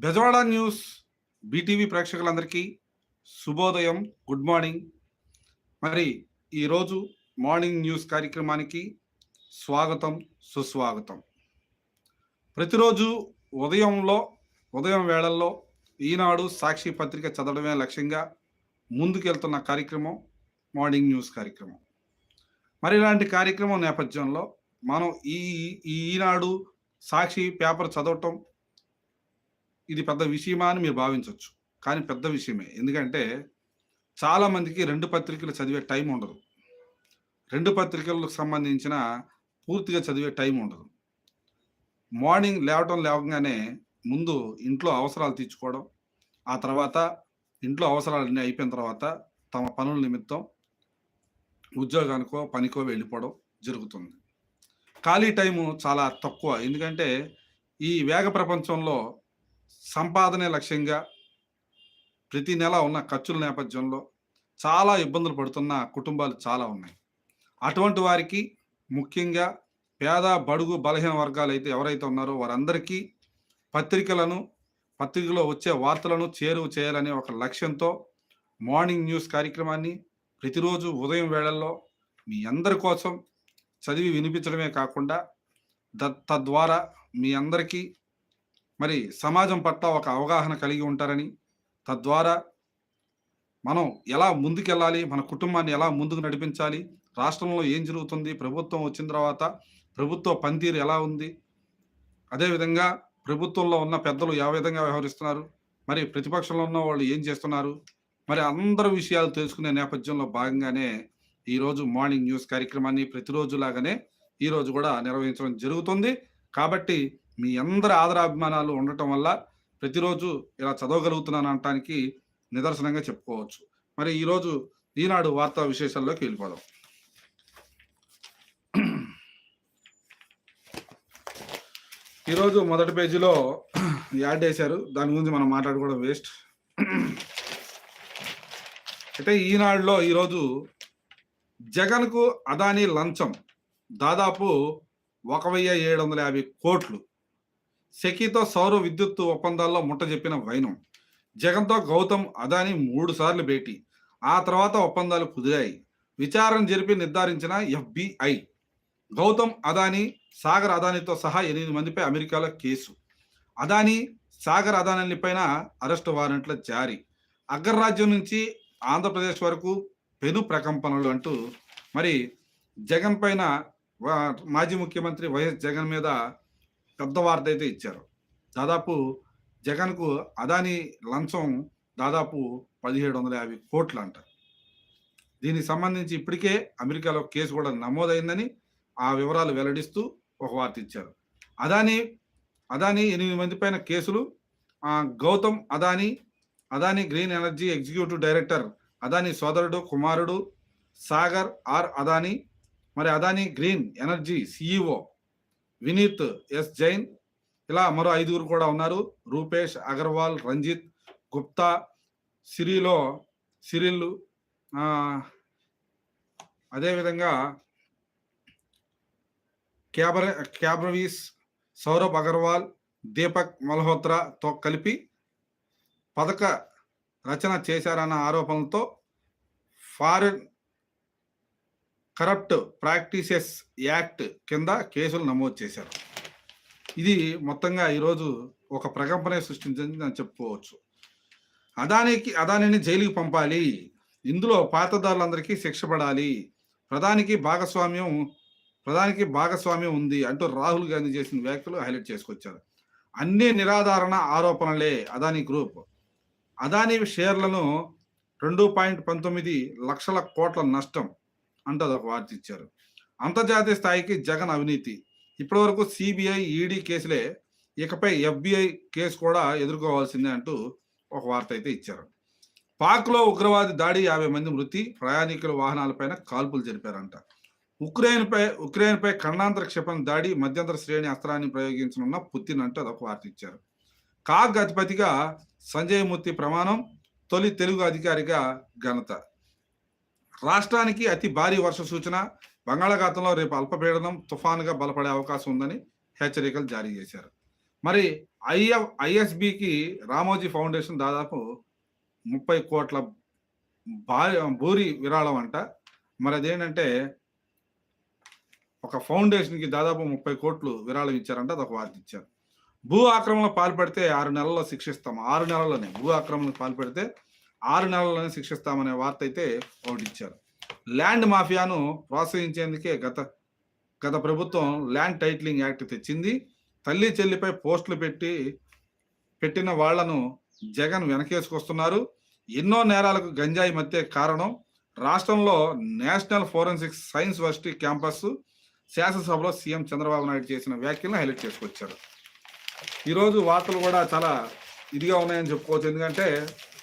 Bezawada news BTV ప్రేక్షకులందరికీ శుభోదయం good morning. మరి ఈరోజు మార్నింగ్ న్యూస్ కార్యక్రమానికి స్వాగతం సుస్వాగతం. ప్రతిరోజు ఉదయంలో ఉదయం వేళల్లో ఈనాడు సాక్షి పత్రిక చదవడమే లక్ష్యంగా ముందుకెళ్తున్న కార్యక్రమం మార్నింగ్ న్యూస్ కార్యక్రమం. మరి ఇలాంటి కార్యక్రమం నేపథ్యంలో మనం ఈ ఈ ఈనాడు సాక్షి పేపర్ చదవటం ఇది పెద్ద విషయమా అని మీరు భావించవచ్చు కానీ పెద్ద విషయమే. ఎందుకంటే చాలామందికి రెండు పత్రికలు చదివే టైం ఉండదు. రెండు పత్రికలకు సంబంధించిన పూర్తిగా చదివే టైం ఉండదు. మార్నింగ్ లేవటం లేవగానే ముందు ఇంట్లో అవసరాలు తీర్చుకోవడం ఆ తర్వాత ఇంట్లో అవసరాలన్నీ అయిపోయిన తర్వాత తమ పనుల నిమిత్తం ఉద్యోగానికో పనికో వెళ్ళిపోవడం జరుగుతుంది. ఖాళీ టైము చాలా తక్కువ. ఎందుకంటే ఈ వేగ ప్రపంచంలో సంపాదనే లక్ష్యంగా ప్రతి నెల ఉన్న ఖర్చుల నేపథ్యంలో చాలా ఇబ్బందులు పడుతున్న కుటుంబాలు చాలా ఉన్నాయి. అటువంటి వారికి ముఖ్యంగా పేద బడుగు బలహీన వర్గాలు అయితే ఎవరైతే ఉన్నారో వారందరికీ పత్రికలను పత్రికలో వచ్చే వార్తలను చేరువ చేయాలనే ఒక లక్ష్యంతో మార్నింగ్ న్యూస్ కార్యక్రమాన్ని ప్రతిరోజు ఉదయం వేళల్లో మీ అందరి కోసం చదివి వినిపించడమే కాకుండా ద తద్వారా మీ అందరికీ మరి సమాజం పట్ల ఒక అవగాహన కలిగి ఉంటారని తద్వారా మనం ఎలా ముందుకెళ్ళాలి మన కుటుంబాన్ని ఎలా ముందుకు నడిపించాలి రాష్ట్రంలో ఏం జరుగుతుంది ప్రభుత్వం వచ్చిన తర్వాత ప్రభుత్వ పనితీరు ఎలా ఉంది అదేవిధంగా ప్రభుత్వంలో ఉన్న పెద్దలు ఏ విధంగా వ్యవహరిస్తున్నారు మరి ప్రతిపక్షంలో ఉన్న వాళ్ళు ఏం చేస్తున్నారు మరి అందరు విషయాలు తెలుసుకునే నేపథ్యంలో భాగంగానే ఈరోజు మార్నింగ్ న్యూస్ కార్యక్రమాన్ని ప్రతిరోజు లాగానే ఈరోజు కూడా నిర్వహించడం జరుగుతుంది. కాబట్టి మీ అందరి ఆదరాభిమానాలు ఉండటం వల్ల ప్రతిరోజు ఇలా చదవగలుగుతున్నాను అనటానికి నిదర్శనంగా చెప్పుకోవచ్చు. మరి ఈరోజు ఈనాడు వార్తా విశేషాల్లోకి వెళ్ళిపోదాం. ఈరోజు మొదటి పేజీలో యాడ్ చేశారు. దాని గురించి మనం మాట్లాడుకోవడం వేస్ట్. అయితే ఈనాడులో ఈరోజు జగన్కు అదానీ లంచం దాదాపు ఒక వెయ్యి ఏడు వందల యాభై కోట్లు. సెకీతో సౌర విద్యుత్ ఒప్పందాల్లో ముట్ట చెప్పిన వైనం. జగన్తో గౌతమ్ అదాని మూడు సార్లు భేటీ. ఆ తర్వాత ఒప్పందాలు కుదిరాయి. విచారణ జరిపి నిర్ధారించిన ఎఫ్బిఐ. గౌతమ్ అదాని సాగర్ అదానితో సహా ఎనిమిది మందిపై అమెరికాలో కేసు. అదాని సాగర్ అదానిపైన పైన వారెంట్ల జారీ. అగ్రరాజ్యం నుంచి ఆంధ్రప్రదేశ్ వరకు పెను ప్రకంపనలు అంటూ మరి జగన్ పైన మాజీ ముఖ్యమంత్రి వైఎస్ జగన్ మీద పెద్ద వార్త అయితే ఇచ్చారు. దాదాపు జగన్కు అదాని లంచం దాదాపు పదిహేడు వందల యాభై కోట్లు అంట దీనికి సంబంధించి ఇప్పటికే అమెరికాలో కేసు కూడా నమోదైందని ఆ వివరాలు వెల్లడిస్తూ ఒక వార్త ఇచ్చారు. అదాని అదాని ఎనిమిది మంది పైన కేసులు Gautam Adani Adani green energy executive director Adani సోదరుడు కుమారుడు సాగర్ ఆర్ అదాని మరి Adani green energy CEO Vineet S Jain ఇలా మరో ఐదుగురు కూడా ఉన్నారు. రూపేష్ అగర్వాల్ రంజిత్ గుప్తా సిరిలో సిరిల్లు అదేవిధంగా క్యాబర క్యాబ్రవీస్ సౌరభ్ అగర్వాల్ దీపక్ మల్హోత్రాతో కలిపి పథక రచన చేశారన్న ఆరోపణలతో ఫారెన్ కరప్ట్ ప్రాక్టీసెస్ యాక్ట్ కింద కేసులు నమోదు చేశారు. ఇది మొత్తంగా ఈరోజు ఒక ప్రకంపనే సృష్టించింది అని చెప్పుకోవచ్చు. అదానికి అదానిని జైలుకి పంపాలి. ఇందులో పాతదారులందరికీ శిక్ష పడాలి. ప్రధానికి భాగస్వామ్యం ప్రధానికి భాగస్వామ్యం ఉంది అంటూ రాహుల్ గాంధీ చేసిన వ్యాఖ్యలు హైలైట్ చేసుకొచ్చారు. అన్ని నిరాధారణ ఆరోపణలే అదాని గ్రూప్. అదాని షేర్లను రెండు పాయింట్ పంతొమ్మిది లక్షల కోట్ల నష్టం అంటూ అదొక వార్త ఇచ్చారు. అంతర్జాతీయ స్థాయికి జగన్ అవినీతి. ఇప్పటివరకు సిబిఐ ఈడీ కేసులే ఇకపై ఎఫ్బిఐ కేసు కూడా ఎదుర్కోవాల్సిందే అంటూ ఒక వార్త అయితే ఇచ్చారు. పాక్లో ఉగ్రవాది దాడి యాభై మంది మృతి ప్రయాణికుల వాహనాలపైన కాల్పులు జరిపారంట. ఉక్రెయిన్పై ఉక్రెయిన్పై ఖండాంతర క్షిపణి దాడి మధ్యంతర శ్రేణి అస్త్రాన్ని ప్రయోగించనున్న పుతిన్ అంటూ అదొక వార్త ఇచ్చారు. కాగ్ అధిపతిగా సంజయ్ మూర్తి ప్రమాణం తొలి తెలుగు అధికారిగా ఘనత. రాష్ట్రానికి అతి భారీ వర్ష సూచన. బంగాళాఖాతంలో రేపు అల్పపీడనం తుఫాన్గా బలపడే అవకాశం ఉందని హెచ్చరికలు జారీ చేశారు. మరి ఐఎఫ్ ఐఎస్బికి రామోజీ ఫౌండేషన్ దాదాపు ముప్పై కోట్ల భారీ భూరి విరాళం అంట. మరి అదేంటంటే ఒక ఫౌండేషన్కి దాదాపు ముప్పై కోట్లు విరాళం ఇచ్చారంట అదొక వార్త ఇచ్చారు. భూ ఆక్రమణ పాల్పడితే ఆరు నెలల్లో శిక్షిస్తాం ఆరు నెలల్లోనే భూ ఆక్రమణకు పాల్పడితే ఆరు నెలల్లోనే శిక్షిస్తామనే వార్త అయితే ఒకటి ఇచ్చారు ల్యాండ్ మాఫియాను ప్రోత్సహించేందుకే గత గత ప్రభుత్వం ల్యాండ్ టైటిలింగ్ యాక్ట్ తెచ్చింది. తల్లి చెల్లిపై పోస్టులు పెట్టి పెట్టిన వాళ్ళను జగన్ వెనకేసుకొస్తున్నారు. ఎన్నో నేరాలకు గంజాయి మధ్య కారణం రాష్ట్రంలో national forensic science varsity campus శాసనసభలో సీఎం చంద్రబాబు నాయుడు చేసిన వ్యాఖ్యలను హైలైట్ చేసుకొచ్చారు. ఈరోజు వార్తలు కూడా చాలా ఇదిగా ఉన్నాయని చెప్పుకోవచ్చు. ఎందుకంటే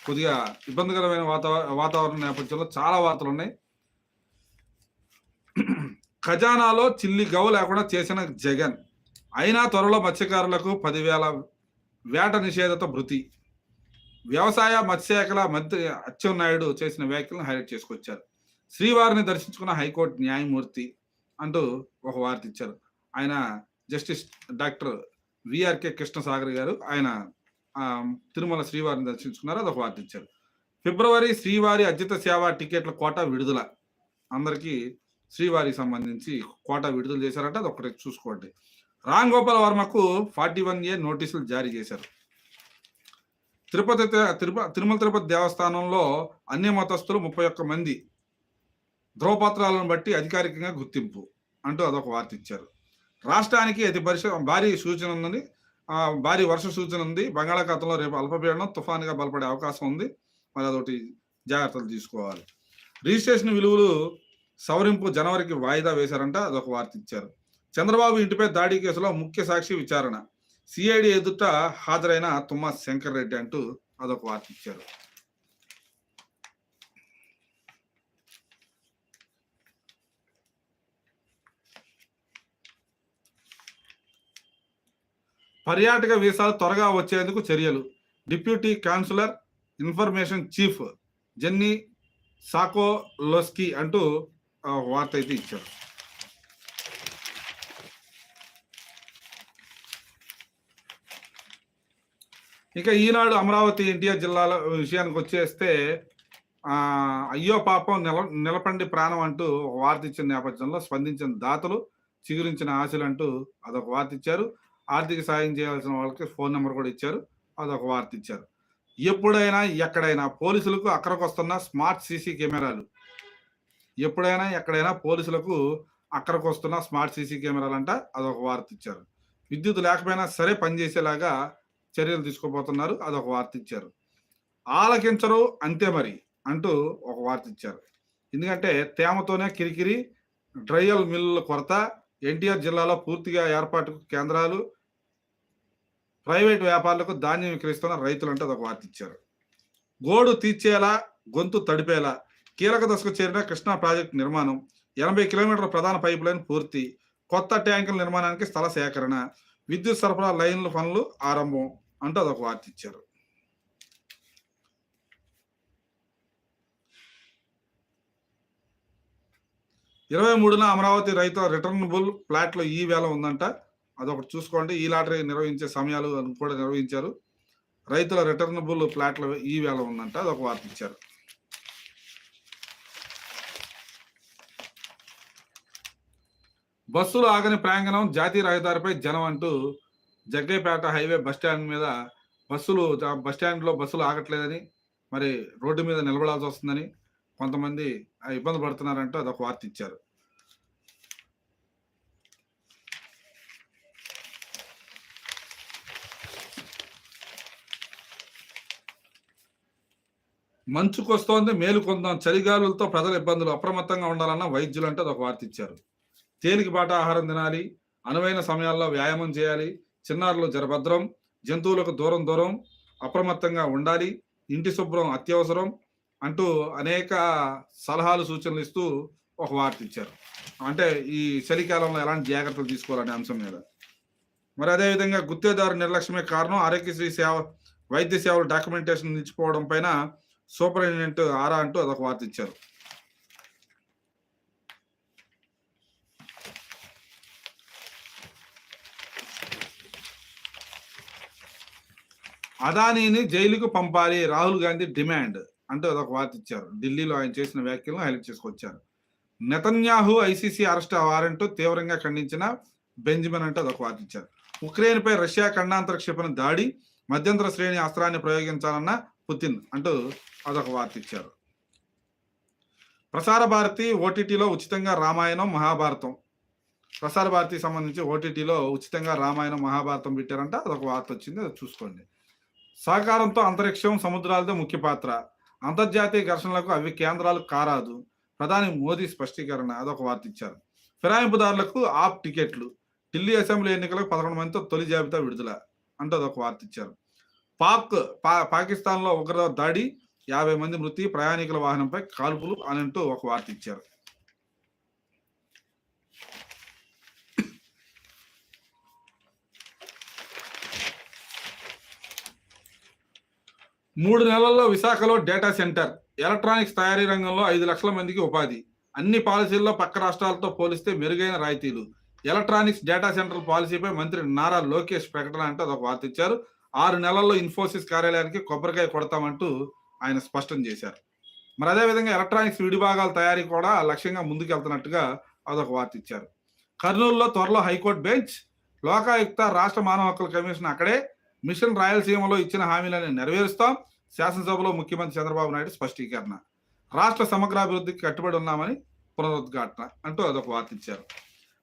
కొద్దిగా ఇబ్బందికరమైన వాతావరణ వాతావరణ నేపథ్యంలో చాలా వార్తలు ఉన్నాయి ఖజానాలో చిల్లి గవ్వ లేకుండా చేసిన జగన్ అయినా త్వరలో మత్స్యకారులకు పదివేల వేట నిషేధత భృతి వ్యవసాయ మత్స్యశాఖల మంత్రి అచ్చెన్నాయుడు చేసిన వ్యాఖ్యలను హైలైట్ చేసుకొచ్చారు. శ్రీవారిని దర్శించుకున్న హైకోర్టు న్యాయమూర్తి అంటూ ఒక వార్త ఇచ్చారు. ఆయన జస్టిస్ డాక్టర్ విఆర్కే కృష్ణసాగర్ గారు. ఆయన తిరుమల శ్రీవారిని దర్శించుకున్నారు అదొక వార్త ఇచ్చారు. ఫిబ్రవరి శ్రీవారి అద్దిత సేవ టికెట్ల కోట విడుదల. అందరికీ శ్రీవారికి సంబంధించి కోట విడుదల చేశారంటే అది ఒకటి చూసుకోండి. రామ్ గోపాల్ వర్మకు ఫార్టీ వన్ ఏ నోటీసులు జారీ చేశారు. తిరుపతి తిరుమల తిరుపతి దేవస్థానంలో అన్ని మతస్థులు ముప్పై ఒక్క మంది ధ్రువపత్రాలను బట్టి అధికారికంగా గుర్తింపు అంటూ అదొక వార్త ఇచ్చారు. రాష్ట్రానికి అతి పరిశ్రమ భారీ సూచన ఉందని భారీ వర్ష సూచన ఉంది. బంగాళాఖాతంలో రేపు అల్పపీడనం తుఫానుగా బలపడే అవకాశం ఉంది. మరి అదొకటి జాగ్రత్తలు తీసుకోవాలి. రిజిస్ట్రేషన్ విలువలు సవరింపు జనవరికి వాయిదా వేశారంట. అదొక వార్త ఇచ్చారు. చంద్రబాబు ఇంటిపై దాడి కేసులో ముఖ్య సాక్షి విచారణ. సిఐడి ఎదుట హాజరైన తుమ్మా శంకర్ రెడ్డి అంటూ అదొక వార్త ఇచ్చారు. పర్యాటక వీసాలు త్వరగా వచ్చేందుకు చర్యలు. Deputy councillor information chief Jenny Sakoloski అంటూ వార్త అయితే ఇచ్చారు. ఇక ఈనాడు అమరావతి ఎన్టీఆర్ జిల్లాల విషయానికి వచ్చేస్తే అయ్యో పాపం నిల నిలపండి ప్రాణం అంటూ ఒక వార్త ఇచ్చిన నేపథ్యంలో స్పందించిన దాతలు చిగురించిన ఆశలు అంటూ అదొక వార్త ఇచ్చారు. ఆర్థిక సాయం చేయాల్సిన వాళ్ళకి ఫోన్ నెంబర్ కూడా ఇచ్చారు. అదొక వార్త ఇచ్చారు. ఎప్పుడైనా ఎక్కడైనా పోలీసులకు అక్కడికి వస్తున్న స్మార్ట్ సీసీ కెమెరాలు. ఎప్పుడైనా ఎక్కడైనా పోలీసులకు అక్కడికి వస్తున్న స్మార్ట్ సీసీ కెమెరాలు అంట అదొక వార్త ఇచ్చారు. విద్యుత్ లేకపోయినా సరే పనిచేసేలాగా చర్యలు తీసుకోబోతున్నారు అదొక వార్త ఇచ్చారు. ఆలకించరు అంతే మరి అంటూ ఒక వార్త ఇచ్చారు. ఎందుకంటే తేమతోనే కిరికిరి డ్రయల్ మిల్లుల కొరత ఎన్టీఆర్ జిల్లాలో పూర్తిగా ఏర్పాటు కేంద్రాలు ప్రైవేట్ వ్యాపారులకు ధాన్యం విక్రయిస్తున్న రైతులు అంటే అదొక వార్త ఇచ్చారు. గోడు తీర్చేలా గొంతు తడిపేలా కీలక దశకు చేరిన కృష్ణా ప్రాజెక్టు నిర్మాణం ఎనభై కిలోమీటర్ల ప్రధాన పైప్ లైన్ పూర్తి కొత్త ట్యాంకుల నిర్మాణానికి స్థల సేకరణ విద్యుత్ సరఫరా లైన్ల పనులు ఆరంభం అంటూ అదొక వార్త ఇచ్చారు. ఇరవై మూడున అమరావతి రైతు రిటర్నబుల్ ప్లాట్లో ఈ వేల ఉందంట. అదొకటి చూసుకోండి. ఈ లాటరీ నిర్వహించే సమయాలు కూడా నిర్వహించారు. రైతుల రిటర్నబుల్ ప్లాట్ల ఈ వేళ ఉందంట. అదొక వార్త ఇచ్చారు. బస్సులు ఆగని ప్రాంగణం జాతీయ రహదారిపై జనం అంటూ జగ్గైపేట హైవే బస్టాండ్ మీద బస్సులు బస్టాండ్లో బస్ బస్సులు ఆగట్లేదని మరి రోడ్డు మీద నిలబడాల్సి వస్తుందని కొంతమంది ఇబ్బంది పడుతున్నారంటూ అదొక వార్త ఇచ్చారు. మంచుకొస్తోంది మేలు కొందాం. చలిగాలులతో ప్రజల ఇబ్బందులు అప్రమత్తంగా ఉండాలన్న వైద్యులు అంటే అదొక వార్త ఇచ్చారు. తేలికపాట ఆహారం తినాలి అనువైన సమయాల్లో వ్యాయామం చేయాలి చిన్నారులు జరభద్రం జంతువులకు దూరం దూరం అప్రమత్తంగా ఉండాలి ఇంటి శుభ్రం అత్యవసరం అంటూ అనేక సలహాలు సూచనలు ఇస్తూ ఒక వార్త ఇచ్చారు. అంటే ఈ చలికాలంలో ఎలాంటి జాగ్రత్తలు తీసుకోవాలనే అంశం మీద. మరి అదేవిధంగా గుత్తేదారు నిర్లక్ష్యమే కారణం ఆరోగ్యశ్రీ సేవ వైద్య సేవలు డాక్యుమెంటేషన్ నిలిచిపోవడం పైన సూపరింటెండెంట్ ఆరా అంటూ అదొక వార్త ఇచ్చారు. అదానీని జైలుకు పంపాలి రాహుల్ గాంధీ డిమాండ్ అంటూ అదొక వార్త ఇచ్చారు. ఢిల్లీలో ఆయన చేసిన వ్యాఖ్యలను హైలైట్ చేసుకొచ్చారు. నెతన్యాహు ఐసీసీ అరెస్ట్ వారెంట్ తీవ్రంగా ఖండించిన బెంజమిన్ అంటూ అదొక వార్త ఇచ్చారు. ఉక్రెయిన్ పై రష్యా ఖండాంతర క్షిపణి దాడి మధ్యంతర శ్రేణి అస్త్రాన్ని ప్రయోగించాలన్న పుతిన్ అంటూ అదొక వార్త ఇచ్చారు ప్రసార భారతి ఓటీటీలో ఉచితంగా రామాయణం మహాభారతం. ప్రసార భారతికి సంబంధించి ఓటీటీలో ఉచితంగా రామాయణం మహాభారతం పెట్టారంట. అదొక వార్త వచ్చింది అది చూసుకోండి. సహకారంతో అంతరిక్షం సముద్రాలతో ముఖ్య పాత్ర. అంతర్జాతీయ ఘర్షణలకు అవి కేంద్రాలు కారాదు. ప్రధాని మోదీ స్పష్టీకరణ అదొక వార్త ఇచ్చారు ఫిరాయింపుదారులకు ఆప్ టికెట్లు. ఢిల్లీ అసెంబ్లీ ఎన్నికలకు పదకొండు మందితో తొలి జాబితా విడుదల అంటూ అదొక వార్త ఇచ్చారు పాక్ పా పాకిస్తాన్లో ఉగ్ర దాడి యాభై మంది మృతి ప్రయాణికుల వాహనంపై కాల్పులు అని అంటూ ఒక వార్త ఇచ్చారు. మూడు నెలల్లో విశాఖలో డేటా సెంటర్ ఎలక్ట్రానిక్స్ తయారీ రంగంలో ఐదు లక్షల మందికి ఉపాధి. అన్ని పాలసీల్లో పక్క రాష్ట్రాలతో పోలిస్తే మెరుగైన రాయితీలు. ఎలక్ట్రానిక్స్ డేటా సెంటర్ పాలసీపై మంత్రి నారా లోకేష్ ప్రకటన అంటే అదొక వార్త ఇచ్చారు. ఆరు నెలల్లో ఇన్ఫోసిస్ కార్యాలయానికి కొబ్బరికాయ కొడతామంటూ ఆయన స్పష్టం చేశారు. మరి అదేవిధంగా ఎలక్ట్రానిక్స్ విడిభాగాల తయారీ కూడా లక్ష్యంగా ముందుకు వెళ్తున్నట్టుగా అదొక వార్త ఇచ్చారు. కర్నూలులో త్వరలో హైకోర్టు బెంచ్ లోకాయుక్త రాష్ట్ర మానవ హక్కుల కమిషన్ అక్కడే. మిషన్ రాయలసీమలో ఇచ్చిన హామీలను నెరవేరుస్తాం. శాసనసభలో ముఖ్యమంత్రి చంద్రబాబు నాయుడు స్పష్టీకరణ. రాష్ట్ర సమగ్రాభివృద్ధికి కట్టుబడి ఉన్నామని పునరుద్ఘాటన అంటూ అదొక వార్త ఇచ్చారు.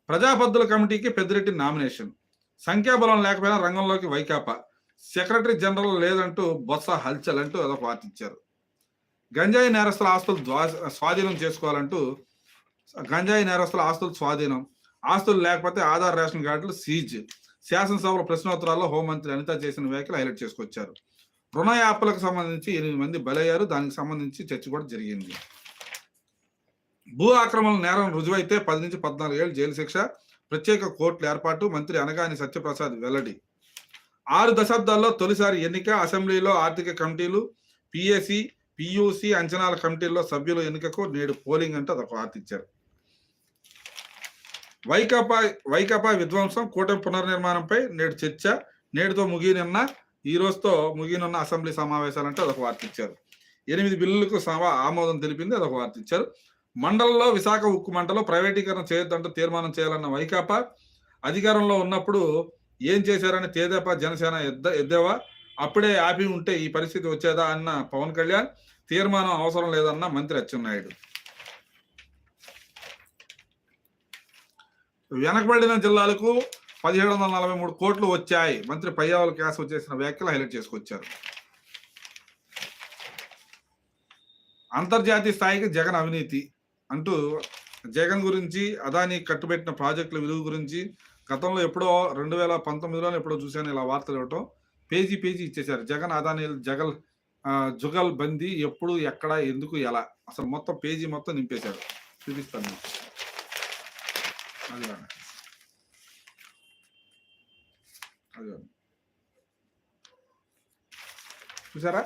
ప్రజాపద్దుల కమిటీకి పెద్దిరెడ్డి నామినేషన్. సంఖ్యాబలం లేకపోయినా రంగంలోకి వైకాపా. సెక్రటరీ జనరల్ లేదంటూ బొత్స హల్చల్ అంటూ అదొక వార్త ఇచ్చారు. గంజాయి నేరస్తుల ఆస్తులు స్వాధీనం చేసుకోవాలంటూ గంజాయి నేరస్తుల ఆస్తులు స్వాధీనం ఆస్తులు లేకపోతే ఆధార్ రేషన్ కార్డులు సీజ్. శాసనసభలో ప్రశ్నోత్తరాల్లో హోంమంత్రి అనిత చేసిన వ్యాఖ్యలు హైలైట్ చేసుకొచ్చారు. రుణ యాప్లకు సంబంధించి ఎనిమిది మంది బలయ్యారు. దానికి సంబంధించి చర్చ కూడా జరిగింది. భూ ఆక్రమణ నేరం రుజువైతే పది నుంచి పద్నాలుగు ఏళ్ళు జైలు శిక్ష ప్రత్యేక కోర్టుల ఏర్పాటు మంత్రి అనగాని సత్యప్రసాద్ వెల్లడి. ఆరు దశాబ్దాల్లో తొలిసారి ఎన్నిక అసెంబ్లీలో ఆర్థిక కమిటీలు పిఎసి పియూసి అంచనాల కమిటీల్లో సభ్యుల ఎన్నికకు నేడు పోలింగ్ అంటే అదొక వార్త ఇచ్చారు. వైకాపా వైకాపా విధ్వంసం కూటమి పునర్నిర్మాణంపై నేడు చర్చ నేడుతో ముగియనున్న ఈ రోజుతో ముగియనున్న అసెంబ్లీ సమావేశాలంటే అదొక వార్త ఇచ్చారు. ఎనిమిది బిల్లులకు సమా ఆమోదం తెలిపింది అదొక వార్త ఇచ్చారు. మండలంలో విశాఖ ఉక్కు మండలో ప్రైవేటీకరణ చేయొద్దంటూ తీర్మానం చేయాలన్న వైకాపా అధికారంలో ఉన్నప్పుడు ఏం చేశారని తేదేపా జనసేన ఎద్ద ఎద్దేవా? అప్పుడే ఆపి ఉంటే ఈ పరిస్థితి వచ్చేదా అన్న పవన్ కళ్యాణ్ తీర్మానం అవసరం లేదన్న మంత్రి అచ్చెన్నాయుడు. వెనకబడిన జిల్లాలకు పదిహేడు వందల నలభై మూడు కోట్లు వచ్చాయి. మంత్రి పయ్యావుల క్యాస్ వచ్చేసిన వ్యాఖ్యలు హైలైట్ చేసుకొచ్చారు. అంతర్జాతీయ స్థాయికి జగన్ అవినీతి అంటూ జగన్ గురించి అదాని కట్టుబెట్టిన ప్రాజెక్టుల విలువ గురించి గతంలో ఎప్పుడో రెండు వేల పంతొమ్మిదిలో ఎప్పుడో చూశాను ఇలా వార్తలు ఇవ్వటం పేజీ పేజీ ఇచ్చేశారు. జగన్ అదాని జగల్ జుగల్ బందీ ఎప్పుడు ఎక్కడ ఎందుకు ఎలా? అసలు మొత్తం పేజీ మొత్తం నింపేశారు. చూపిస్తాను అది అదిగోండి. చూసారా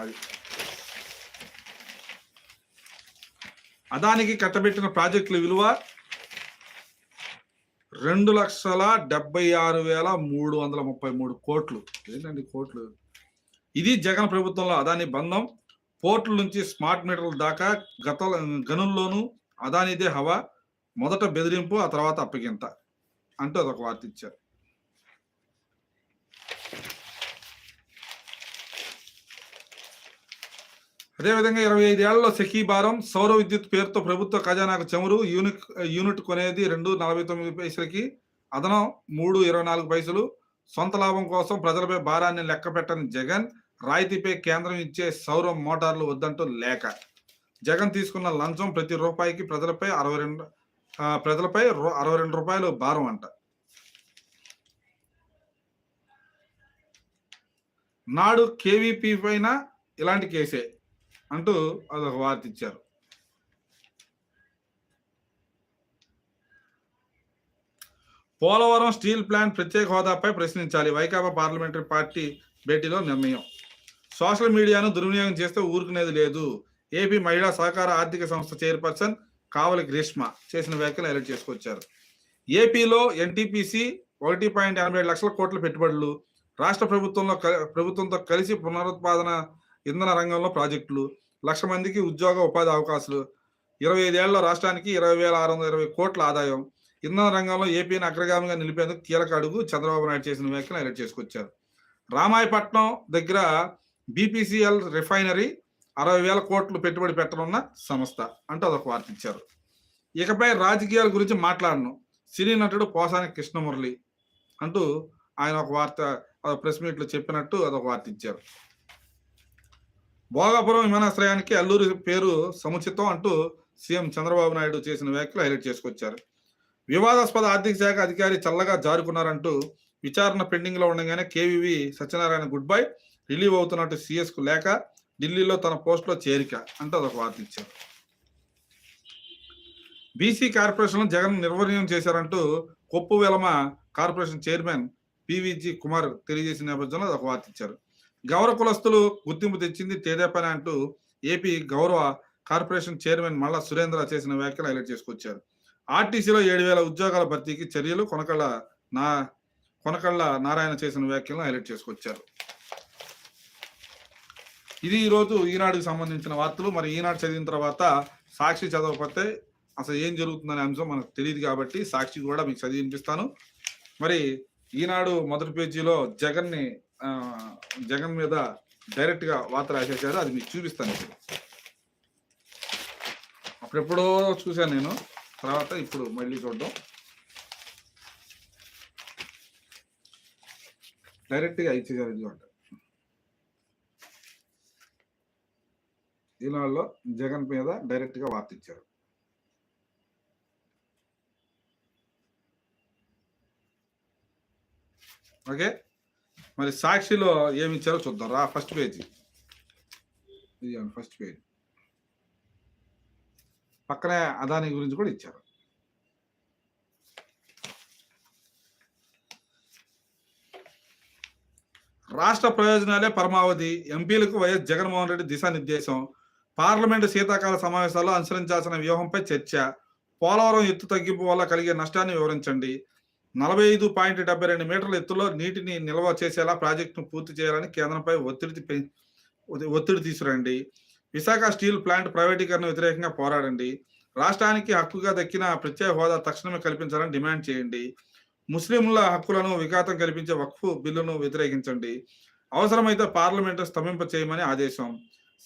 అది. అదానికి కట్టబెట్టిన ప్రాజెక్టుల విలువ రెండు లక్షల డెబ్బై ఆరు వేల మూడు వందల ముప్పై మూడు కోట్లు. ఏంటండి కోట్లు? ఇది జగన్ ప్రభుత్వంలో అదాని బంధం. పోర్టుల నుంచి స్మార్ట్ మీటర్ల దాకా గత గనుల్లోనూ అదానిదే హవా. మొదట బెదిరింపు ఆ తర్వాత అప్పగింత. అంటూ అదొక వార్త ఇచ్చారు. అదేవిధంగా ఇరవై ఐదేళ్ళలో సెకీ భారం సౌర విద్యుత్ పేరుతో ప్రభుత్వ ఖజానాకు చమురు యూనిట్ యూనిట్ కొనేది రెండు నలభై తొమ్మిది పైసలకి అదనం మూడు ఇరవై నాలుగు పైసలు. సొంత లాభం కోసం ప్రజలపై భారాన్ని లెక్క పెట్టని జగన్ రాయితీపై కేంద్రం ఇచ్చే సౌర మోటార్లు వద్దంటూ లేక జగన్ తీసుకున్న లంచం ప్రతి రూపాయికి ప్రజలపై అరవై రెండు ప్రజలపై రూ- అరవై రెండు రూపాయలు భారం అంట. నాడు కేవీపీ పైన ఇలాంటి కేసే. అంటూ అదొక వార్త ఇచ్చారు. పోలవరం స్టీల్ ప్లాంట్ ప్రత్యేక హోదాపై ప్రశ్నించాలి. వైకాపా పార్లమెంటరీ పార్టీ భేటీలో నిర్ణయం. సోషల్ మీడియాను దుర్వినియోగం చేస్తే ఊరుకునేది లేదు. ఏపీ మహిళా సహకార ఆర్థిక సంస్థ చైర్పర్సన్ కావలి గ్రీష్మ చేసిన వ్యాఖ్యలు హైలైట్ చేసుకొచ్చారు. ఏపీలో ఎన్టీపీసీ ఒకటి పాయింట్ ఎనభై లక్షల కోట్ల పెట్టుబడులు రాష్ట్ర ప్రభుత్వంలో ప్రభుత్వంతో కలిసి పునరుత్పాదన ఇంధన రంగంలో ప్రాజెక్టులు లక్ష మందికి ఉద్యోగ ఉపాధి అవకాశాలు ఇరవై ఐదేళ్ళలో రాష్ట్రానికి ఇరవై వేల ఆరు వందల ఇరవై కోట్ల ఆదాయం. ఇంధన రంగంలో ఏపీని అగ్రగామిగా నిలిపేందుకు కీలక అడుగు చంద్రబాబు నాయుడు చేసిన వ్యాఖ్యలు హైలైట్ చేసుకొచ్చారు. రామాయపట్నం దగ్గర బీపీసీఎల్ రిఫైనరీ అరవై వేల కోట్లు పెట్టుబడి పెట్టనున్న సంస్థ అంటూ అదొక వార్త ఇచ్చారు. ఇకపై రాజకీయాల గురించి మాట్లాడను. సినీ నటుడు పోసాని కృష్ణమురళి అంటూ ఆయన ఒక వార్త ప్రెస్ మీట్లో చెప్పినట్టు అదొక వార్త ఇచ్చారు. భోగాపురం విమానాశ్రయానికి అల్లూరి పేరు సముచితం అంటూ సీఎం చంద్రబాబు నాయుడు చేసిన వ్యాఖ్యలు హైలైట్ చేసుకొచ్చారు. వివాదాస్పద ఆర్థిక శాఖ అధికారి చల్లగా జారుకున్నారంటూ విచారణ పెండింగ్లో ఉండగానే KVV Satyanarayana good bye relieve అవుతున్నట్టు సిఎస్కు లేక ఢిల్లీలో తన పోస్ట్లో చేరిక అంటూ అదొక వార్త ఇచ్చారు. బీసీ కార్పొరేషన్ జగన్ నిర్వహణం చేశారంటూ Koppu Velama corporation chairman PVG Kumar తెలియజేసిన నేపథ్యంలో అదొక వార్త ఇచ్చారు. గౌరవ కులస్తులు గుర్తింపు తెచ్చింది తేదేపని అంటూ ఏపీ గౌరవ కార్పొరేషన్ చైర్మన్ మల్లా సురేంద్ర చేసిన వ్యాఖ్యలు హైలైట్ చేసుకొచ్చారు. ఆర్టీసీలో ఏడు వేల ఉద్యోగాల భర్తీకి చర్యలు కొనకళ్ళ నా కొనకళ్ళ నారాయణ చేసిన వ్యాఖ్యలను హైలైట్ చేసుకొచ్చారు. ఇది ఈరోజు ఈనాడుకి సంబంధించిన వార్తలు. మరి ఈనాడు చదివిన తర్వాత సాక్షి చదవకపోతే అసలు ఏం జరుగుతుందనే అంశం మనకు తెలియదు కాబట్టి సాక్షి కూడా మీకు చదివి వినిపిస్తాను మరి ఈనాడు మొదటి పేజీలో జగన్ని జగన్ మీద డైరెక్ట్గా వార్త రాసేసారు అది మీకు చూపిస్తాను ఇప్పుడు. అప్పుడెప్పుడో చూశాను నేను. తర్వాత ఇప్పుడు మళ్ళీ చూడడం డైరెక్ట్గా ఇచ్చేసారు ఇదిగోండి ఈనాడులో జగన్ మీద డైరెక్ట్గా వార్త ఇచ్చారు. ఓకే? మరి సాక్షిలో ఏమి ఇచ్చారో చూద్దాం రా ఫస్ట్ పేజీ ఇది ఫస్ట్ పేజ్ పక్కనే అదాని గురించి కూడా ఇచ్చారు. రాష్ట్ర ప్రయోజనాలే పరమావధి. ఎంపీలకు వైఎస్ జగన్మోహన్ రెడ్డి దిశానిర్దేశం. పార్లమెంటు శీతాకాల సమావేశాల్లో అనుసరించాల్సిన వ్యూహంపై చర్చ. పోలవరం ఎత్తు తగ్గింపు వల్ల కలిగే నష్టాన్ని వివరించండి. నలభై ఐదు పాయింట్ డెబ్బై రెండు మీటర్ల ఎత్తులో నీటిని నిల్వ చేసేలా ప్రాజెక్టును పూర్తి చేయాలని కేంద్రంపై ఒత్తిడి ఒత్తిడి తీసుకురండి. విశాఖ స్టీల్ ప్లాంట్ ప్రైవేటీకరణ వ్యతిరేకంగా పోరాడండి. రాష్ట్రానికి హక్కుగా దక్కిన ప్రత్యేక హోదా తక్షణమే కల్పించాలని డిమాండ్ చేయండి. ముస్లింల హక్కులను విఘాతం కల్పించే వక్ఫ్ బిల్లును వ్యతిరేకించండి. అవసరమైతే పార్లమెంటు స్తంభింప చేయమని ఆదేశం.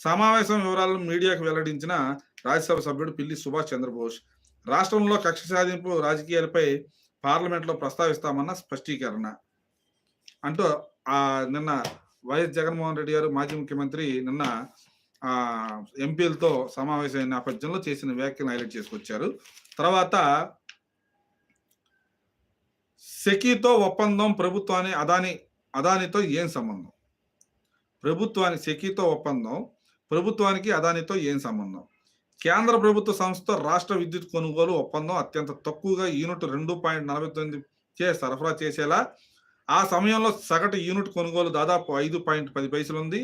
సమావేశం వివరాలను మీడియాకు వెల్లడించిన రాజ్యసభ సభ్యుడు పిల్లి సుభాష్ చంద్రబోస్. రాష్ట్రంలో కక్ష సాధింపు రాజకీయాలపై పార్లమెంట్లో ప్రస్తావిస్తామన్న స్పష్టీకరణ. అంటూ ఆ నిన్న వైఎస్ జగన్మోహన్ రెడ్డి గారు మాజీ ముఖ్యమంత్రి నిన్న ఆ ఎంపీలతో సమావేశమైన నేపథ్యంలో చేసిన వ్యాఖ్యలు హైలైట్ చేసుకొచ్చారు. తర్వాత సెకీతో ఒప్పందం ప్రభుత్వాన్ని అదాని అదానితో ఏం సంబంధం? ప్రభుత్వానికి సెకీతో ఒప్పందం ప్రభుత్వానికి అదానితో ఏం సంబంధం? కేంద్ర ప్రభుత్వ సంస్థ రాష్ట్ర విద్యుత్ కొనుగోలు ఒప్పందం అత్యంత తక్కువగా యూనిట్ రెండు పాయింట్ నలభై తొమ్మిది చే సరఫరా చేసేలా ఆ సమయంలో సగటు యూనిట్ కొనుగోలు దాదాపు ఐదు పాయింట్ పది పైసలు ఉంది.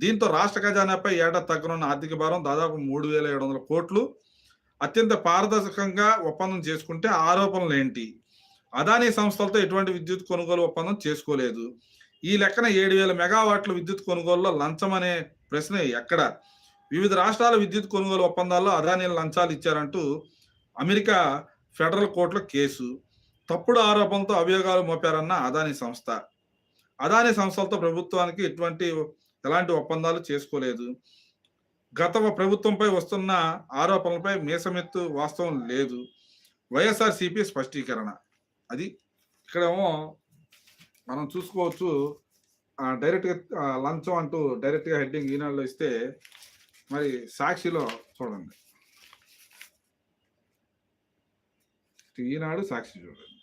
దీంతో రాష్ట్ర ఖజానాపై ఏటా తగ్గనున్న ఆర్థిక భారం దాదాపు మూడు వేల ఏడు వందల కోట్లు. అత్యంత పారదర్శకంగా ఒప్పందం చేసుకుంటే ఆరోపణలు ఏంటి? అదానీ సంస్థలతో ఎటువంటి విద్యుత్ కొనుగోలు ఒప్పందం చేసుకోలేదు. ఈ లెక్కన ఏడు వేల మెగావాట్ల విద్యుత్ కొనుగోలులో లంచం అనే ప్రశ్న ఎక్కడ? వివిధ రాష్ట్రాల విద్యుత్ కొనుగోలు ఒప్పందాల్లో అదానీలు లంచాలు ఇచ్చారంటూ అమెరికా ఫెడరల్ కోర్టులో కేసు. తప్పుడు ఆరోపణలతో అభియోగాలు మోపారన్న అదానీ సంస్థ. అదానీ సంస్థలతో ప్రభుత్వానికి ఎటువంటి ఎలాంటి ఒప్పందాలు చేసుకోలేదు. గత ప్రభుత్వంపై వస్తున్న ఆరోపణలపై మీసమెత్తు వాస్తవం లేదు. వైఎస్ఆర్ సిపి స్పష్టీకరణ. అది ఇక్కడేమో మనం చూసుకోవచ్చు. డైరెక్ట్గా లంచం అంటూ డైరెక్ట్గా హెడ్డింగ్ ఈనాడులో ఇస్తే మరి సాక్షిలో చూడండి. ఈనాడు సాక్షి చూడండి.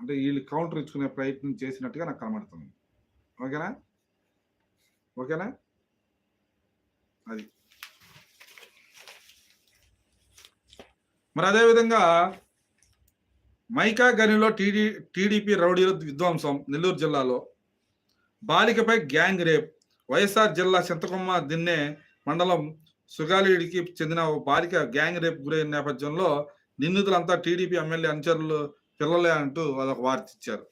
అంటే వీళ్ళు కౌంటర్ ఇచ్చుకునే ప్రయత్నం చేసినట్టుగా నాకు కనబడుతుంది. ఓకేనా? ఓకేనా? అది. మరి అదేవిధంగా మైకా గనిలో టీడీ టీడీపీ రౌడీల విధ్వంసం నెల్లూరు జిల్లాలో. బాలికపై గ్యాంగ్ రేప్. వైఎస్ఆర్ జిల్లా చింతకొమ్మ దిన్నే మండలం సుగాలీడికి చెందిన ఓ బాలిక గ్యాంగ్ రేప్ గురైన నేపథ్యంలో నిందితులంతా టీడీపీ ఎమ్మెల్యే అనుచరులు పిల్లలే అంటూ వాళ్ళకు వార్త ఇచ్చారు.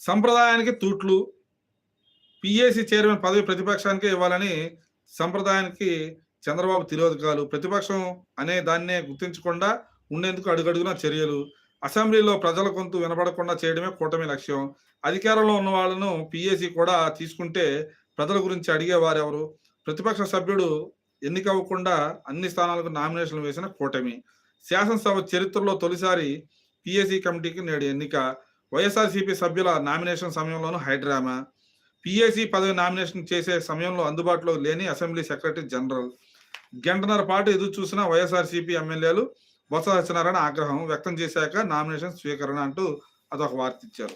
సంప్రదాయానికి తూట్లు పిఏసీ చైర్మన్ పదవి ప్రతిపక్షానికే ఇవ్వాలని సంప్రదాయానికి చంద్రబాబు తిరోధకాలు ప్రతిపక్షం అనే దాన్నే గుర్తించకుండా ఉండేందుకు అడుగడుగున చర్యలు? అసెంబ్లీలో ప్రజల గొంతు వినపడకుండా చేయడమే కూటమి లక్ష్యం. అధికారంలో ఉన్న వాళ్ళను పిఏసీ కూడా తీసుకుంటే ప్రజల గురించి అడిగేవారెవరు? ప్రతిపక్ష సభ్యుడు ఎన్నికవ్వకుండా అన్ని స్థానాలకు నామినేషన్లు వేసిన కూటమి. శాసనసభ చరిత్రలో తొలిసారి పిఎస్సి కమిటీకి నేడు ఎన్నిక. వైఎస్ఆర్సీపీ సభ్యుల నామినేషన్ సమయంలోనూ హైడ్రామా. పిఎస్సి పదవి నామినేషన్ చేసే సమయంలో అందుబాటులో లేని అసెంబ్లీ సెక్రటరీ జనరల్. గంటన్నర పాటు ఎదురు చూసిన వైఎస్ఆర్సీపీ ఎమ్మెల్యేలు బొత్స సత్యనారాయణ ఆగ్రహం వ్యక్తం చేశాక నామినేషన్ స్వీకరణ అంటూ అదొక వార్త ఇచ్చారు.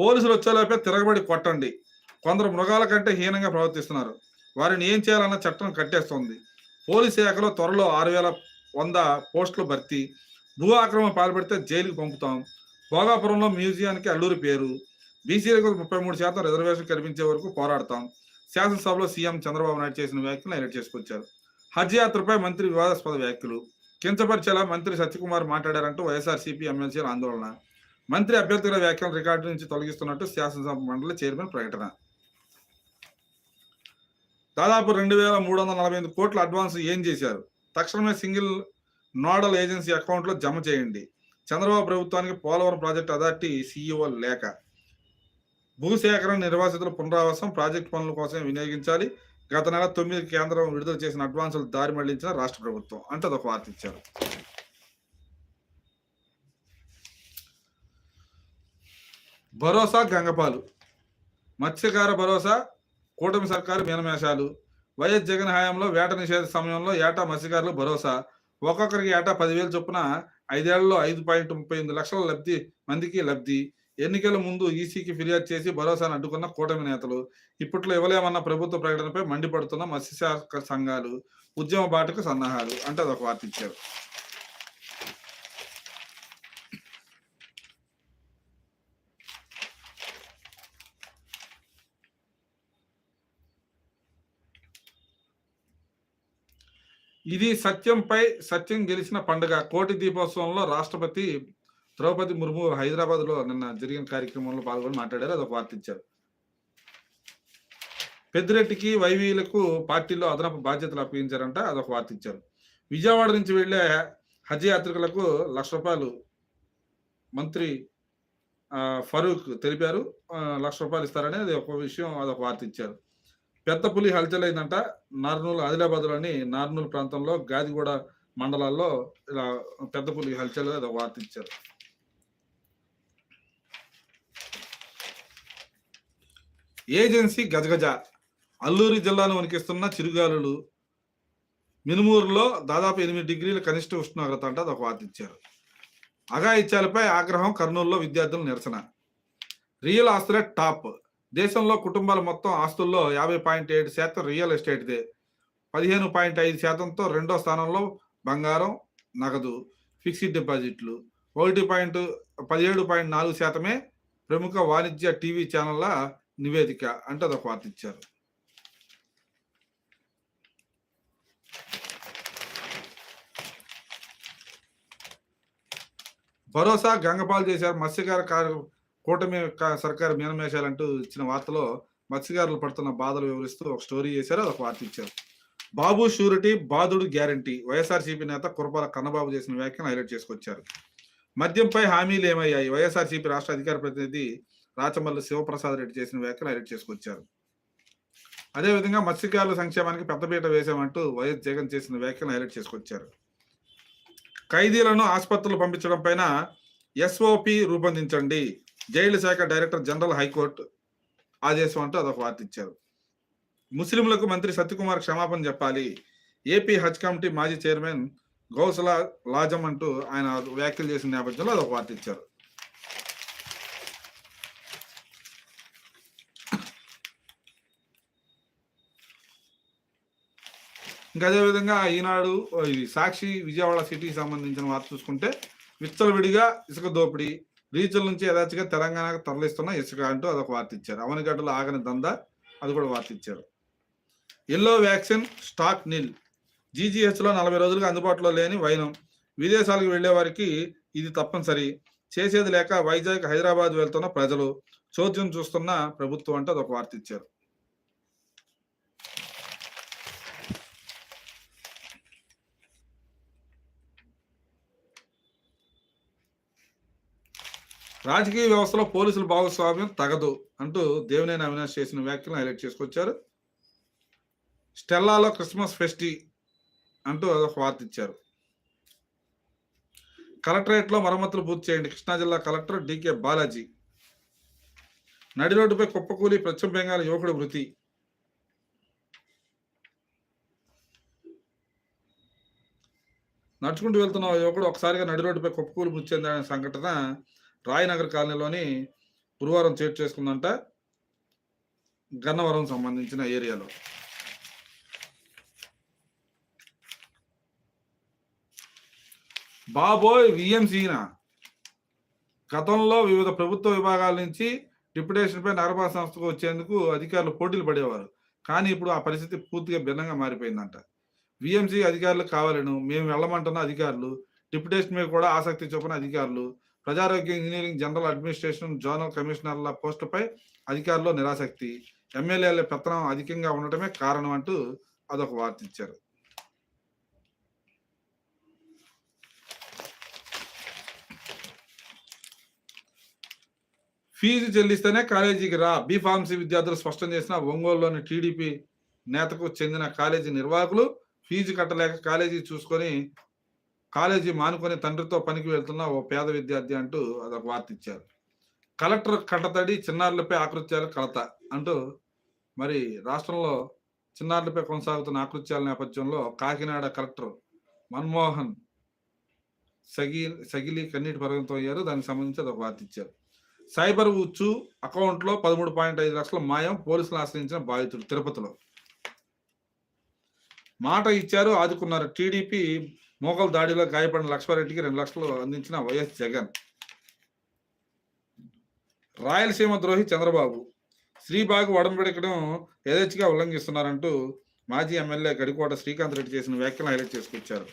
పోలీసులు వచ్చేలోపే తిరగబడి కొట్టండి. కొందరు మృగాల కంటే హీనంగా ప్రవర్తిస్తున్నారు. వారిని ఏం చేయాలన్న చట్టం కట్టేస్తోంది. పోలీస్ శాఖలో త్వరలో ఆరు వేల వంద పోస్టులు భర్తీ. భూ ఆక్రమణ పాల్పడితే జైలుకి పంపుతాం. భోగాపురంలో మ్యూజియానికి అల్లూరి పేరు. బీసీలకు ముప్పై మూడు శాతం రిజర్వేషన్ కల్పించే వరకు పోరాడతాం. శాసనసభలో సీఎం చంద్రబాబు నాయుడు చేసిన వ్యాఖ్యలు హైలైట్ చేసుకొచ్చారు. హజ్ యాత్రపై మంత్రి వివాదాస్పద వ్యాఖ్యలు. కించపరిచేలా మంత్రి సత్యకుమార్ మాట్లాడారంటూ వైఎస్ఆర్సీపీ ఎమ్మెల్సీల ఆందోళన. మంత్రి అభ్యర్థుల వ్యాఖ్యలు రికార్డు నుంచి తొలగిస్తున్నట్టు శాసనసభ మండలి చైర్మన్ ప్రకటన. దాదాపు రెండు వేల మూడు వందల నలభై ఎనిమిది కోట్ల అడ్వాన్స్ ఏం చేశారు? తక్షణమే సింగిల్ నోడల్ ఏజెన్సీ అకౌంట్లో జమ చేయండి. చంద్రబాబు ప్రభుత్వానికి పోలవరం ప్రాజెక్టు అథారిటీ సీఈఓ లేఖ భూసేకరణ నిర్వాసితుల పునరావాసం ప్రాజెక్టు పనుల కోసం వినియోగించాలి. గత నెల తొమ్మిది కేంద్రం విడుదల చేసిన అడ్వాన్సులు దారి మళ్ళించిన రాష్ట్ర ప్రభుత్వం అంటే అదొక వార్త ఇచ్చారు. భరోసా గంగపాలు. మత్స్యకార భరోసా కూటమి సర్కారు మీనమేషాలు. వైఎస్ జగన్ హయాంలో వేట నిషేధ సమయంలో ఏటా మత్స్యకారులు భరోసా. ఒక్కొక్కరికి ఏటా పదివేలు చొప్పున ఐదేళ్ళలో ఐదు పాయింట్ ముప్పై ఎనిమిది లక్షల లబ్ధి మందికి లబ్ధి. ఎన్నికల ముందు ఈసీకి ఫిర్యాదు చేసి భరోసాను అడ్డుకున్న కూటమి నేతలు ఇప్పట్లో ఇవ్వలేమన్న ప్రభుత్వ ప్రకటనపై మండిపడుతున్న మత్స్యశాఖ సంఘాలు ఉద్యమ బాటకు సన్నాహాలు అంటే అదొక వార్త ఇచ్చారు. ఇది సత్యంపై సత్యం గెలిచిన పండుగ. కోటి దీపోత్సవంలో రాష్ట్రపతి ద్రౌపది ముర్ము హైదరాబాద్లో నిన్న జరిగిన కార్యక్రమంలో పాల్గొని మాట్లాడారు. అదొక వార్త ఇచ్చారు. పెద్దిరెడ్డికి వైవీలకు పార్టీలో అదనపు బాధ్యతలు అప్పగించారంట. అదొక వార్త ఇచ్చారు. విజయవాడ నుంచి వెళ్ళే హజ్ యాత్రికులకు లక్ష రూపాయలు మంత్రి ఫరూక్ తెలిపారు. లక్ష రూపాయలు ఇస్తారని అది ఒక విషయం అదొక వార్త ఇచ్చారు. పెద్ద పులి హల్చల్ అయిందంట నార్నూలు ఆదిలాబాద్లోని నార్నూలు ప్రాంతంలో గాదిగూడ మండలాల్లో ఇలా పెద్ద పులి హల్చల్ అదొక ఒక వార్త ఇచ్చారు. ఏజెన్సీ గజగజ. అల్లూరి జిల్లాను వణికిస్తున్న చిరుగాలులు మినుమూరులో దాదాపు ఎనిమిది డిగ్రీల కనిష్ట ఉష్ణోగ్రత అంటే అదొక వార్త ఇచ్చారు. అఘాయిత్యాలపై ఆగ్రహం కర్నూలులో విద్యార్థుల నిరసన. రియల్ ఆస్తులే టాప్. దేశంలో కుటుంబాల మొత్తం ఆస్తుల్లో యాభై పాయింట్ ఏడు శాతం రియల్ ఎస్టేట్దే. పదిహేను పాయింట్ ఐదు శాతంతో రెండో స్థానంలో బంగారం నగదు ఫిక్స్డ్ డిపాజిట్లు. ఒకటి పాయింట్ పదిహేడు పాయింట్ నాలుగు శాతమే ప్రముఖ వాణిజ్య టీవీ ఛానళ్ళ నివేదిక అంటే అదొక వార్త ఇచ్చారు. భరోసా గంగపాలు చేశారు. మత్స్యకార కూటమి సర్కారు మీనమేషాలంటూ ఇచ్చిన వార్తలో మత్స్యకారులు పడుతున్న బాధలు వివరిస్తూ ఒక స్టోరీ చేశారు. అదొక వార్త ఇచ్చారు. బాబు షూరిటీ బాధుడు గ్యారంటీ వైఎస్ఆర్సీపీ నేత కురపాల కన్నబాబు చేసిన వ్యాఖ్యను హైలైట్ చేసుకొచ్చారు. మద్యంపై హామీలు ఏమయ్యాయి? వైఎస్ఆర్సీపీ రాష్ట్ర అధికార ప్రతినిధి రాచమల్లి శివప్రసాద్ రెడ్డి చేసిన వ్యాఖ్యలు హైలైట్ చేసుకొచ్చారు. అదేవిధంగా మత్స్యకారుల సంక్షేమానికి పెద్దపీట వేశామంటూ వైఎస్ జగన్ చేసిన వ్యాఖ్యలు హైలైట్ చేసుకొచ్చారు. ఖైదీలను ఆసుపత్రులు పంపించడం పైన ఎస్ఓపి రూపొందించండి జైలు శాఖ డైరెక్టర్ జనరల్ హైకోర్టు ఆదేశం అంటూ అదొక వార్త ఇచ్చారు. ముస్లింలకు మంత్రి సత్యకుమార్ క్షమాపణ చెప్పాలి ఏపీ హజ్ కమిటీ మాజీ చైర్మన్ గౌసల లాజం అంటూ ఆయన వ్యాఖ్యలు చేసిన నేపథ్యంలో అదొక వార్త ఇచ్చారు. ఇంకా అదేవిధంగా ఈనాడు ఇది సాక్షి విజయవాడ సిటీకి సంబంధించిన వార్త చూసుకుంటే విచ్చలవిడిగా ఇసుక దోపిడీ రీచుల నుంచి యథాచిగా తెలంగాణకు తరలిస్తున్న ఇసుక అంటూ అదొక వార్త ఇచ్చారు. అవనిగడ్డలో ఆగని దందా అది కూడా వార్త ఇచ్చారు. Yellow vaccine stock nil. జీజీహెచ్లో నలభై రోజులుగా అందుబాటులో లేని వైనం. విదేశాలకు వెళ్ళే వారికి ఇది తప్పనిసరి. చేసేది లేక వైజాగ్ హైదరాబాద్ వెళ్తున్న ప్రజలు. చోద్యం చూస్తున్న ప్రభుత్వం అంటే అదొక వార్త ఇచ్చారు. రాజకీయ వ్యవస్థలో పోలీసుల భాగస్వామ్యం తగదు అంటూ దేవినేని అవినాష్ చేసిన వ్యాఖ్యలను హైలైట్ చేసుకొచ్చారు. స్టెల్లాలో క్రిస్మస్ ఫెస్టి అంటూ అదొక వార్త ఇచ్చారు. కలెక్టరేట్లో మరమ్మతులు పూర్తి చేయండి. కృష్ణా జిల్లా కలెక్టర్ డికే బాలాజీ. నడి రోడ్డుపై కుప్పకూలి పశ్చిమ బెంగాల్ యువకుడు మృతి. నడుచుకుంటూ వెళ్తున్న యువకుడు ఒకసారిగా నడి రోడ్డుపై కుప్పకూలి మృతి చెందిన సంఘటన రాయనగర్ కాలనీలోని గురువారం చేటు చేసుకుందంట గన్నవరం సంబంధించిన ఏరియాలో. బాబోయ్ విఎంసీనా గతంలో వివిధ ప్రభుత్వ విభాగాల నుంచి డిప్యుటేషన్పై నగరపాలక సంస్థకు వచ్చేందుకు అధికారులు పోటీలు పడేవారు. కానీ ఇప్పుడు ఆ పరిస్థితి పూర్తిగా భిన్నంగా మారిపోయిందంట. విఎంసీ అధికారులు కావాలను మేము వెళ్ళమంటున్న అధికారులు డిప్యుటేషన్ మీద కూడా ఆసక్తి చూపిన అధికారులు ప్రజారోగ్య ఇంజనీరింగ్ జనరల్ అడ్మినిస్ట్రేషన్ జోనల్ కమిషనర్ల పోస్టుపై అధికారులు నిరాసక్తి. ఎమ్మెల్యేల పెత్తనం అధికంగా ఉండటమే కారణం అంటూ అదొక వార్త ఇచ్చారు. ఫీజు చెల్లిస్తేనే కాలేజీకి రా. బీ ఫార్మసీ విద్యార్థులు స్పష్టం చేసిన ఒంగోలులోని టీడీపీ నేతకు చెందిన కాలేజీ నిర్వాహకులు ఫీజు కట్టలేక కాలేజీ చూసుకొని కాలేజీ మానుకొని తండ్రితో పనికి వెళ్తున్న ఓ పేద విద్యార్థి అంటూ అదొక వార్త ఇచ్చారు. కలెక్టర్ కట్టతడి చిన్నారులపై ఆకృత్యాలు కలత అంటూ మరి రాష్ట్రంలో చిన్నారులపై కొనసాగుతున్న ఆకృత్యాల నేపథ్యంలో కాకినాడ కలెక్టర్ మన్మోహన్ సగి సగిలి కన్నీటి పర్వంతం అయ్యారు. దానికి సంబంధించి అదొక వార్త ఇచ్చారు. సైబర్ ఉచ్చు అకౌంట్లో పదమూడు పాయింట్ ఐదు లక్షల మాయం పోలీసులు ఆశ్రయించిన బాధితుడు తిరుపతిలో. మాట ఇచ్చారు ఆదుకున్నారు టీడీపీ మోకల్ దాడిలో గాయపడిన లక్ష్మారెడ్డికి రెండు లక్షలు అందించిన వైఎస్ జగన్. రాయలసీమ ద్రోహి చంద్రబాబు. శ్రీబాగు వడంబెడకడం యథేచ్ఛగా ఉల్లంఘిస్తున్నారంటూ మాజీ ఎమ్మెల్యే గడికోట శ్రీకాంత్ రెడ్డి చేసిన వ్యాఖ్యలు హైలైట్ చేసుకొచ్చారు.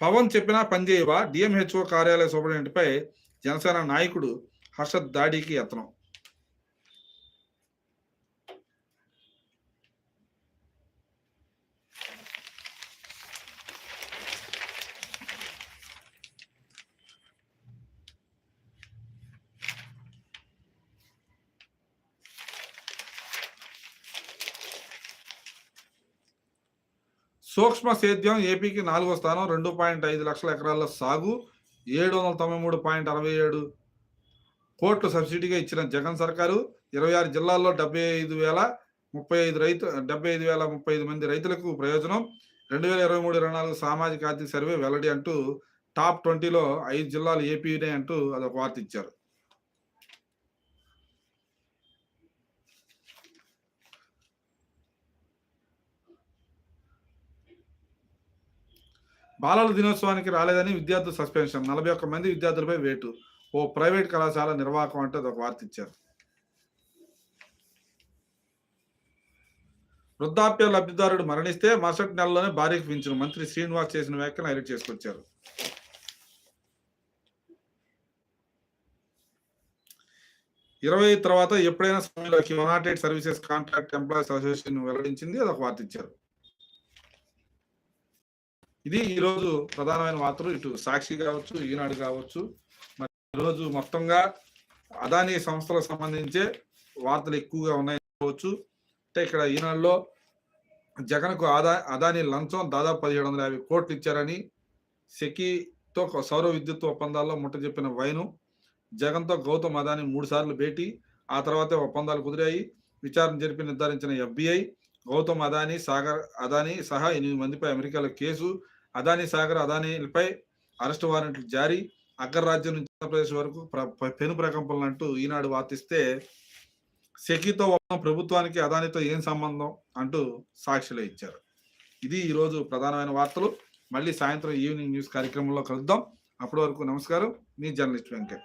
పవన్ చెప్పినా పనిచేయవా డిఎంహెచ్ఓ కార్యాలయ సూపరింటెండెంట్పై జనసేన నాయకుడు హర్షద్ దాడికి యత్నం. సూక్ష్మ సేద్యం ఏపీకి నాలుగో స్థానం రెండు పాయింట్ ఐదు లక్షల ఎకరాల సాగు ఏడు వందల తొంభై మూడు పాయింట్ అరవై ఏడు కోట్లు సబ్సిడీగా ఇచ్చిన జగన్ సర్కారు ఇరవై ఆరు జిల్లాల్లో డెబ్బై ఐదు వేల ముప్పై ఐదు రైతు డెబ్బై ఐదు వేల ముప్పై ఐదు మంది రైతులకు ప్రయోజనం. రెండు వేల ఇరవై మూడు ఇరవై నాలుగు సామాజిక ఆర్థిక సర్వే వెల్లడి అంటూ టాప్ ట్వంటీలో ఐదు జిల్లాలు ఏపీనే అంటూ అదొక వార్త ఇచ్చారు. బాలల దినోత్సవానికి రాలేదని విద్యార్థులు సస్పెన్షన్. నలభై ఒక్క మంది విద్యార్థులపై వేటు. ఓ ప్రైవేట్ కళాశాల నిర్వాహకం అంటే ఒక వార్త ఇచ్చారు. వృద్ధాప్య లబ్ధిదారుడు మరణిస్తే మరుసటి నెలలోనే భార్యకు పెంచిన మంత్రి శ్రీనివాస్ చేసిన వ్యాఖ్యలు హైలైట్ చేసుకొచ్చారు. ఇరవై తర్వాత ఎప్పుడైనా సమయంలో united services contract employees association వెల్లడించింది. అదొక వార్త ఇచ్చారు. ఇది ఈరోజు ప్రధానమైన వార్తలు. ఇటు సాక్షి కావచ్చు ఈనాడు కావచ్చు. మరి ఈరోజు మొత్తంగా అదానీ సంస్థలకు సంబంధించే వార్తలు ఎక్కువగా ఉన్నాయి కావచ్చు. అంటే ఇక్కడ ఈనాడులో జగన్కు ఆదా అదానీ లంచం దాదాపు పదిహేడు వందల యాభై కోట్లు ఇచ్చారని సెకీతో సౌర విద్యుత్ ఒప్పందాల్లో ముట్ట చెప్పిన వైను జగన్తో గౌతమ్ అదానీ మూడు సార్లు భేటీ ఆ తర్వాతే ఒప్పందాలు కుదిరాయి. విచారణ జరిపి నిర్ధారించిన ఎఫ్బిఐ గౌతమ్ అదానీ సాగర్ అదానీ సహా ఎనిమిది మందిపై అమెరికాలో కేసు అదానీ సాగర్ అదానీలపై అరెస్ట్ వారెంట్లు జారీ. అగ్రరాజ్యం నుంచి ఆంధ్రప్రదేశ్ వరకు పెను ప్రకంపనలు అంటూ ఈనాడు వార్తిస్తే సెకీతో ప్రభుత్వానికి అదానితో ఏం సంబంధం అంటూ సాక్షులు ఇచ్చారు. ఇది ఈరోజు ప్రధానమైన వార్తలు. మళ్ళీ సాయంత్రం ఈవినింగ్ న్యూస్ కార్యక్రమంలో కలుద్దాం. అప్పటి వరకు నమస్కారం. మీ జర్నలిస్ట్ వెంకట్.